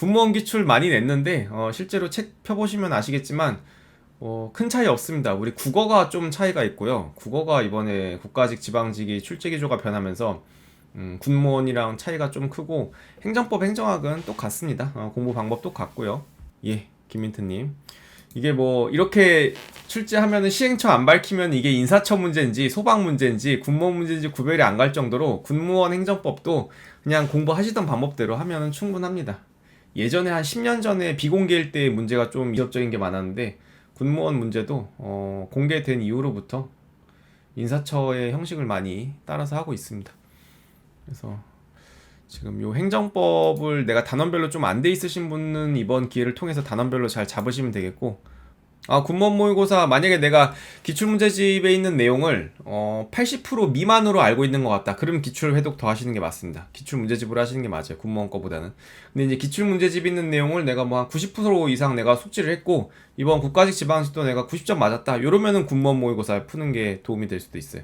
군무원 기출 많이 냈는데 어, 실제로 책 펴보시면 아시겠지만 어, 큰 차이 없습니다. 우리 국어가 좀 차이가 있고요. 국어가 이번에 국가직 지방직이 출제 기조가 변하면서 음, 군무원이랑 차이가 좀 크고 행정법 행정학은 똑같습니다. 어, 공부 방법 똑같고요. 예, 김민트님. 이게 뭐 이렇게 출제하면은 시행처 안 밝히면 이게 인사처 문제인지 소방 문제인지 군무원 문제인지 구별이 안 갈 정도로 군무원 행정법도 그냥 공부하시던 방법대로 하면은 충분합니다. 예전에 한 10년 전에 비공개일 때 문제가 좀 이협적인 게 많았는데 군무원 문제도 어, 공개된 이후로부터 인사처의 형식을 많이 따라서 하고 있습니다. 그래서 지금 요 행정법을 내가 단원별로 좀 안 돼 있으신 분은 이번 기회를 통해서 단원별로 잘 잡으시면 되겠고 아 군무원 모의고사 만약에 내가 기출문제집에 있는 내용을 어, 80% 미만으로 알고 있는 것 같다. 그러면 기출 회독 더 하시는 게 맞습니다. 기출문제집으로 하시는 게 맞아요 군무원 거보다는. 근데 이제 기출문제집 있는 내용을 내가 뭐 한 90% 이상 내가 숙지를 했고 이번 국가직 지방직도 내가 90점 맞았다. 이러면은 군무원 모의고사 푸는 게 도움이 될 수도 있어요